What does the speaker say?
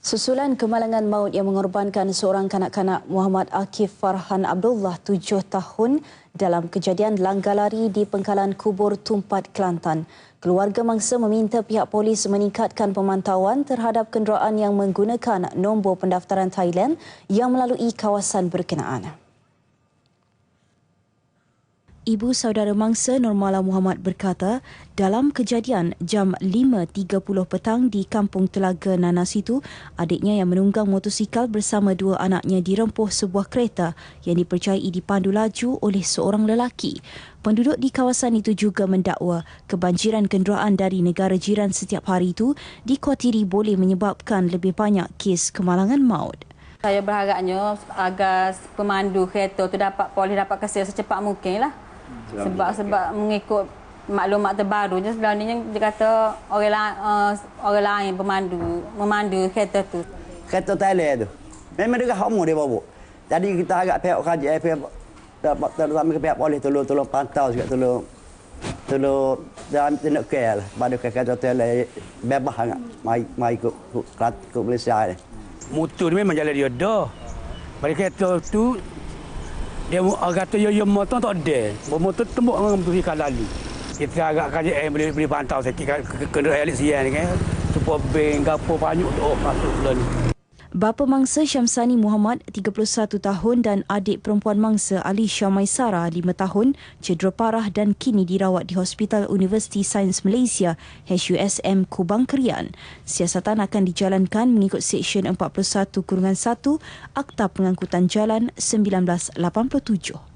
Susulan kemalangan maut yang mengorbankan seorang kanak-kanak Muhammad Akif Farhan Abdullah tujuh tahun dalam kejadian langgar lari di pengkalan kubur Tumpat Kelantan. Keluarga mangsa meminta pihak polis meningkatkan pemantauan terhadap kenderaan yang menggunakan nombor pendaftaran Thailand yang melalui kawasan berkenaan. Ibu saudara mangsa Normala Muhammad berkata, dalam kejadian jam 5.30 petang di Kampung Telaga Nanas itu, adiknya yang menunggang motosikal bersama dua anaknya dirempuh sebuah kereta yang dipercayai dipandu laju oleh seorang lelaki. Penduduk di kawasan itu juga mendakwa kebanjiran kenderaan dari negara jiran setiap hari itu dikhawatiri boleh menyebabkan lebih banyak kes kemalangan maut. Saya berharapnya agar pemandu kereta itu dapat polis dapat kesihatan secepat mungkin lah sebab sebab mengikut maklumat terbaru je sebenarnya dia kata orang lain uh, orang lain pemandu memandu kereta tu. Kereta Thailand tu. Memang dia homo dia bawa. Jadi kita agak pihak kerja pihak terutama ke pihak polis tolong tolong pantau juga tolong tolong dalam tindak care lah pada kereta Thailand. Bebas sangat. Mai mai ikut ikut Malaysia ni. Motor ni memang jalan dia dah pada kereta tu dia orang kata ya ya motor tak ada. Motor tembok motor ikan lalu. Kita agak kaji eh boleh boleh pantau sikit kena elit sian ni kan. Supaya bank gapo banyak tu oh, masuk bulan ni. Bapa mangsa Syamsani Muhammad 31 tahun dan adik perempuan mangsa Ali Syamaisara 5 tahun cedera parah dan kini dirawat di Hospital Universiti Sains Malaysia HUSM Kubang Kerian. Siasatan akan dijalankan mengikut Seksyen 41 Kurungan 1 Akta Pengangkutan Jalan 1987.